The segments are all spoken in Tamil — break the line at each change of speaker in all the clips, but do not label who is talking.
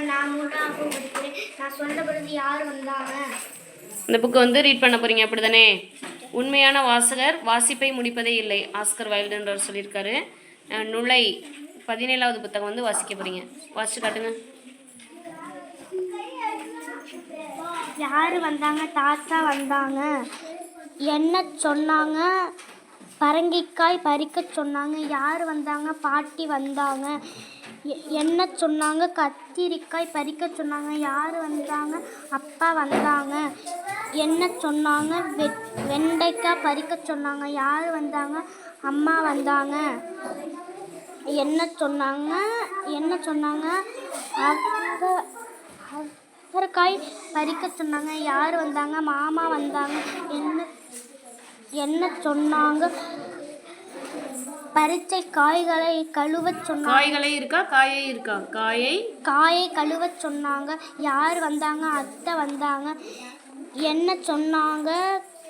நான் மூணாம் வகுப்பு படிக்கிறேன். நான் சொன்ன பிறகு யார் வந்தாங்க?
இந்த புக்கை வந்து ரீட் பண்ண போறீங்க அப்படிதானே? உண்மையான வாசகர் வாசிப்பை முடிப்பதே இல்லை ஆஸ்கர் வைல்டுன்றவர் சொல்லியிருக்காரு. நுழை பதினேழாவது புத்தகம் வந்து வாசிக்க போறீங்க. வாசிச்சு காட்டுங்க.
யார் வந்தாங்க? தாத்தா வந்தாங்க. என்ன சொன்னாங்க? பரங்கிக்காய் பறிக்க சொன்னாங்க. யார் வந்தாங்க? பாட்டி வந்தாங்க. எ- என்ன சொன்னாங்க? கத்திரிக்காய் பறிக்க சொன்னாங்க. யார் வந்தாங்க? அப்பா வந்தாங்க. என்ன சொன்னாங்க? வெ வெண்டைக்காய் பறிக்க சொன்னாங்க. யார் வந்தாங்க? அம்மா வந்தாங்க. என்ன சொன்னாங்க? என்ன சொன்னாங்க? அவரைக்காய் பறிக்க சொன்னாங்க. யார் வந்தாங்க? மாமா வந்தாங்க. என்ன என்ன சொன்னாங்க? பறிச்சை காய்களை கழுவ சொன்னாங்க.
காய்களே இருக்கா? காயே இருக்கா? காயை?
காயை கழுவ சொன்னாங்க. யார் வந்தாங்க? அத்தை வந்தாங்க. என்ன சொன்னாங்க?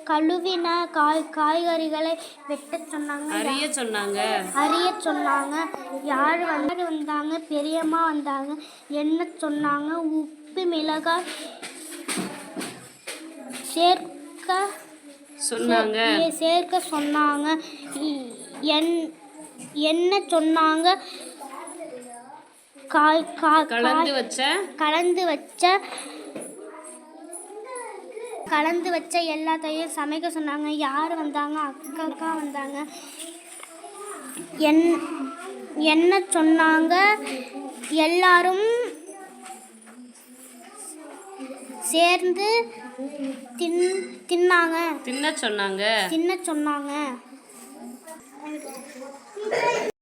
கழுவின காய் காய்கறிகளை வெட்ட சொன்னாங்க.
அறிய சொன்னாங்க.
அறிய சொன்னாங்க. யார் வந்து வந்தாங்க. பெரியம்மா வந்தாங்க. என்ன சொன்னாங்க? உப்பு மிளகாய் சேர்க்க
சொன்னாங்க.
சேர்க்க சொன்னாங்க. என் என்ன சொன்னாங்க? காய்
கலந்து வச்ச?
கலந்து வச்ச கலந்து வச்ச எல்லாத்தையும் சமைக்க சொன்னாங்க. யார் வந்தாங்க? அக்கா அக்கா வந்தாங்க. என் என்ன சொன்னாங்க? எல்லாரும் சேர்ந்து தின் தின்னாங்க.
தின்ன சொன்னாங்க.
தின்ன சொன்னாங்க.